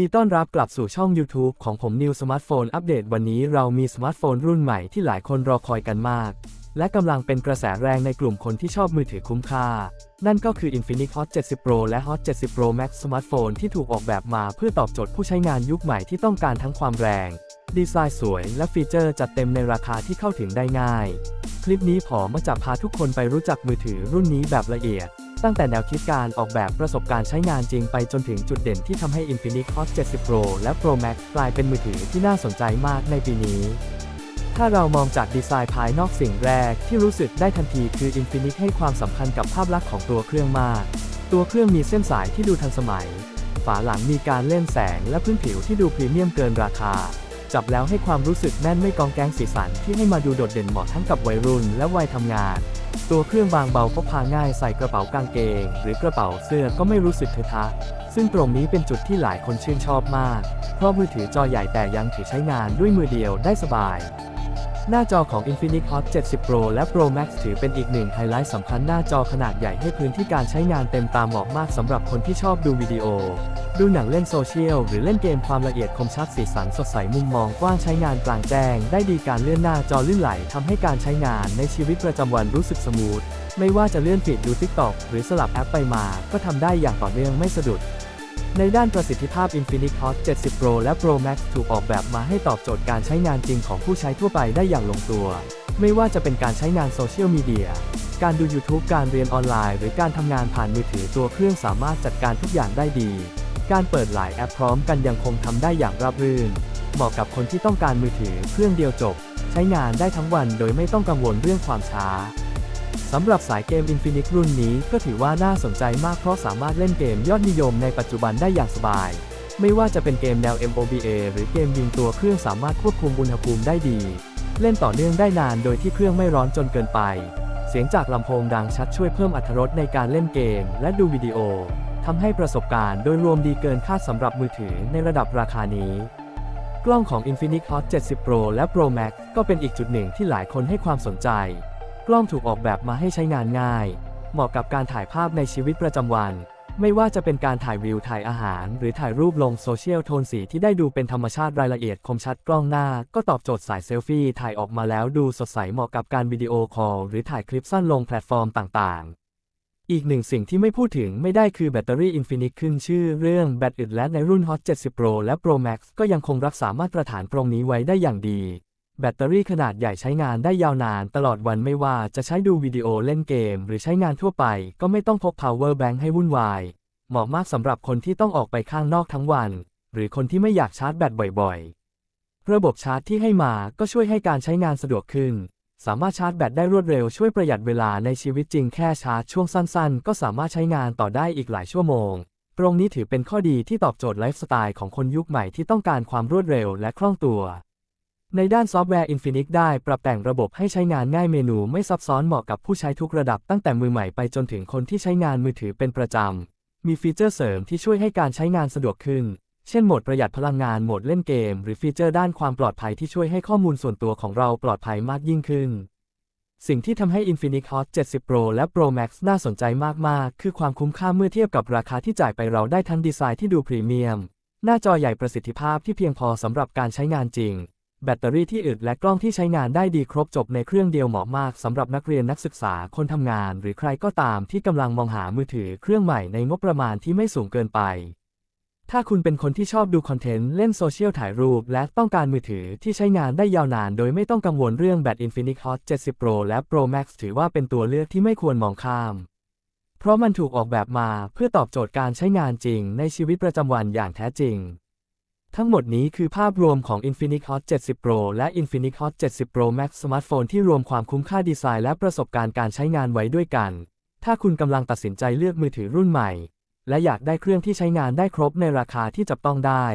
ดีต้อนรับกลับสู่ช่อง YouTube ของผม New Smartphone อัปเดตวันนี้เรามีสมาร์ทโฟนรุ่นใหม่ที่หลายคนรอคอยกันมาก และกำลังเป็นกระแสแรงในกลุ่มคนที่ชอบมือถือคุ้มค่า นั่นก็คือ Infinix Hot 70 Pro และ Hot 70 Pro Max สมาร์ทโฟนที่ถูกออกแบบมาเพื่อตอบโจทย์ผู้ใช้งานยุคใหม่ที่ต้องการทั้งความแรง ดีไซน์สวยและฟีเจอร์จัดเต็มในราคาที่เข้าถึงได้ง่าย คลิปนี้ผมมาจะพาทุกคนไปรู้จักมือถือรุ่นนี้แบบละเอียด ตั้งแต่แนวคิดการออกแบบประสบการณ์ใช้งานจริงไปจนถึงจุดเด่นที่ทำให้ Infinix Hot 70 Pro และ Pro Max กลายเป็นมือถือที่น่าสนใจมากในปีนี้ ถ้าเรามองจากดีไซน์ภายนอกสิ่งแรกที่รู้สึกได้ทันทีคือ Infinix ให้ความสำคัญกับภาพลักษณ์ของตัวเครื่องมาก ตัวเครื่องมีเส้นสายที่ดูทันสมัย ฝาหลังมีการเล่นแสงและพื้นผิวที่ดูพรีเมียมเกินราคา จับแล้วให้ความรู้สึกแน่นไม่กองแกงสีสันที่ให้มาดูโดดเด่นเหมาะทั้งกับวัยรุ่นและวัยทำงาน ตัวเครื่องบางเบาพกพาง่ายใส่กระเป๋ากางเกง หรือกระเป๋าเสื้อก็ไม่รู้สึกเทอะทะ ซึ่งตรงนี้เป็นจุดที่หลายคนชื่นชอบมาก เพราะมือถือจอใหญ่แต่ยังถือใช้งานด้วยมือเดียวได้สบาย หน้าจอของ Infinix Hot 70 Pro และ Pro Max ถือเป็นอีกหนึ่งไฮไลท์สำคัญหน้าจอขนาดใหญ่ให้พื้นที่การใช้งานเต็มตามเหมาะมากสำหรับคนที่ชอบดูวิดีโอ ดูหนังเล่นโซเชียล หรือเล่นเกมความละเอียดคมชัดสีสันสดใสมุมมองกว้างใช้งานกลางแจ้ง ได้ดีการเลื่อนหน้าจอลื่นไหลทำให้การใช้งานในชีวิตประจำวันรู้สึกสมูทไม่ว่าจะเลื่อนฟีดดู TikTok หรือสลับแอปไปมา ก็ทำได้อย่างต่อเนื่องไม่สะดุด ในด้านประสิทธิภาพ Infinix Hot 70 Pro และ Pro Max ถูกออกแบบมาให้ตอบโจทย์การใช้งานจริงของผู้ใช้ทั่วไปได้อย่างลงตัว ไม่ว่าจะเป็นการใช้งานโซเชียลมีเดีย การดู YouTube การเรียนออนไลน์ หรือการทำงานผ่านมือถือตัวเครื่องสามารถจัดการทุกอย่างได้ดี การเปิดหลายแอปพร้อมกันยังคงทำได้อย่างราบรื่น เหมาะกับคนที่ต้องการมือถือเครื่องเดียวจบ ใช้งานได้ทั้งวันโดยไม่ต้องกังวลเรื่องความช้า สำหรับสายเกม Infinix รุ่นนี้ก็ถือว่าน่าสนใจมากเพราะสามารถเล่นเกมยอดนิยมในปัจจุบันได้อย่างสบาย ไม่ว่าจะเป็นเกมแนว MOBA หรือเกมยิงตัวเครื่องสามารถควบคุมอุณหภูมิได้ดี เล่นต่อเนื่องได้นานโดยที่เครื่องไม่ร้อนจนเกินไป เสียงจากลำโพงดังชัดช่วยเพิ่มอรรถรสในการเล่นเกม และดูวิดีโอทำให้ประสบการณ์โดยรวมดีเกินคาดสำหรับมือถือในระดับราคานี้ กล้องของ Infinix Hot 70 Pro และ Pro Max ก็เป็นอีกจุดหนึ่งที่หลายคนให้ความสนใจ ล้องถูกออกแบบมาให้ใช้งานง่าย เหมาะกับการถ่ายภาพในชีวิตประจำวัน ไม่ว่าจะเป็นการถ่ายวิวถ่ายอาหาร หรือถ่ายรูปลงโซเชียลโทนสีที่ได้ดูเป็นธรรมชาติรายละเอียดคมชัดกล้องหน้า ก็ตอบโจทย์สายเซลฟี่ถ่ายออกมาแล้วดูสดใสเหมาะกับการวิดีโอคอลหรือถ่ายคลิปสั้นลงแพลตฟอร์มต่างๆอีกหนึ่งสิ่งที่ไม่พูดถึงไม่ได้คือแบตเตอรี่ Infinix ขึ้นชื่อเรื่องแบตอึดและในรุ่น Hot 70 Pro และ Pro Max ก็ยังคงรักษามาตรฐานตรงนี้ไว้ได้อย่างดี แบตเตอรี่ขนาดใหญ่ใช้งานได้ยาวนานตลอดวันไม่ว่าจะใช้ดูวิดีโอเล่นเกม หรือใช้งานทั่วไป ก็ไม่ต้องพก power bank ให้วุ่นวาย เหมาะมากสำหรับคนที่ต้องออกไปข้างนอกทั้งวัน หรือคนที่ไม่อยากชาร์จแบตบ่อยๆ ระบบชาร์จที่ให้มาก็ช่วยให้การใช้งานสะดวกขึ้น สามารถชาร์จแบตได้รวดเร็วช่วยประหยัดเวลาในชีวิตจริงแค่ชาร์จช่วงสั้น ๆ ก็สามารถใช้งานต่อได้อีกหลายชั่วโมง ตรงนี้ถือเป็นข้อดีที่ตอบโจทย์ไลฟ์สไตล์ของคนยุคใหม่ที่ต้องการความรวดเร็วและคล่องตัว ในด้านซอฟต์แวร์ Infinix ได้ปรับแต่งระบบให้ใช้งานง่ายเมนูไม่ซับซ้อนเหมาะกับผู้ใช้ทุกระดับตั้งแต่มือใหม่ไปจนถึงคนที่ใช้งานมือถือเป็นประจำ มีฟีเจอร์เสริมที่ช่วยให้การใช้งานสะดวกขึ้น เช่นโหมดประหยัดพลังงานโหมดเล่นเกม หรือฟีเจอร์ด้านความปลอดภัยที่ช่วยให้ข้อมูลส่วนตัวของเราปลอดภัยมากยิ่งขึ้น สิ่งที่ทำให้ Infinix Hot 70 Pro และ Pro Max น่าสนใจมากๆ คือความคุ้มค่าเมื่อเทียบกับราคาที่จ่ายไปเราได้ทั้งดีไซน์ที่ดูพรีเมียม หน้าจอใหญ่ประสิทธิภาพที่เพียงพอสำหรับการใช้งานจริง แบตเตอรี่ที่อึดและกล้องที่ใช้งานได้ดีครบจบในเครื่องเดียวเหมาะมากสำหรับนักเรียนนักศึกษาคนทำงาน หรือใครก็ตามที่กำลังมองหามือถือเครื่องใหม่ในงบประมาณที่ไม่สูงเกินไป ถ้าคุณเป็นคนที่ชอบดูคอนเทนต์เล่นโซเชียลถ่ายรูป และต้องการมือถือที่ใช้งานได้ยาวนาน โดยไม่ต้องกังวลเรื่องแบต Infinix Hot 70 Pro และ Pro Max ถือว่าเป็นตัวเลือกที่ไม่ควรมองข้าม เพราะมันถูกออกแบบมาเพื่อตอบโจทย์การใช้งานจริงในชีวิตประจำวันอย่างแท้จริง ทั้งหมดนี้คือภาพรวมของ Infinix Hot 70 Pro และ Infinix Hot 70 Pro Max สมาร์ทโฟนที่รวมความคุ้มค่าดีไซน์และประสบการณ์การใช้งานไว้ด้วยกัน ถ้าคุณกำลังตัดสินใจเลือกมือถือรุ่นใหม่ และอยากได้เครื่องที่ใช้งานได้ครบในราคาที่จับต้องได้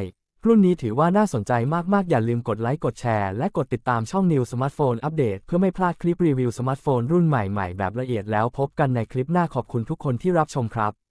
รุ่นนี้ถือว่าน่าสนใจมาก ๆ อย่าลืมกดไลค์ กดแชร์ และกดติดตามช่อง New Smartphone Update เพื่อไม่พลาดคลิปรีวิวสมาร์ทโฟนรุ่นใหม่ ๆ แบบละเอียดแล้วพบกันในคลิปหน้าขอบคุณทุกคนที่รับชมครับ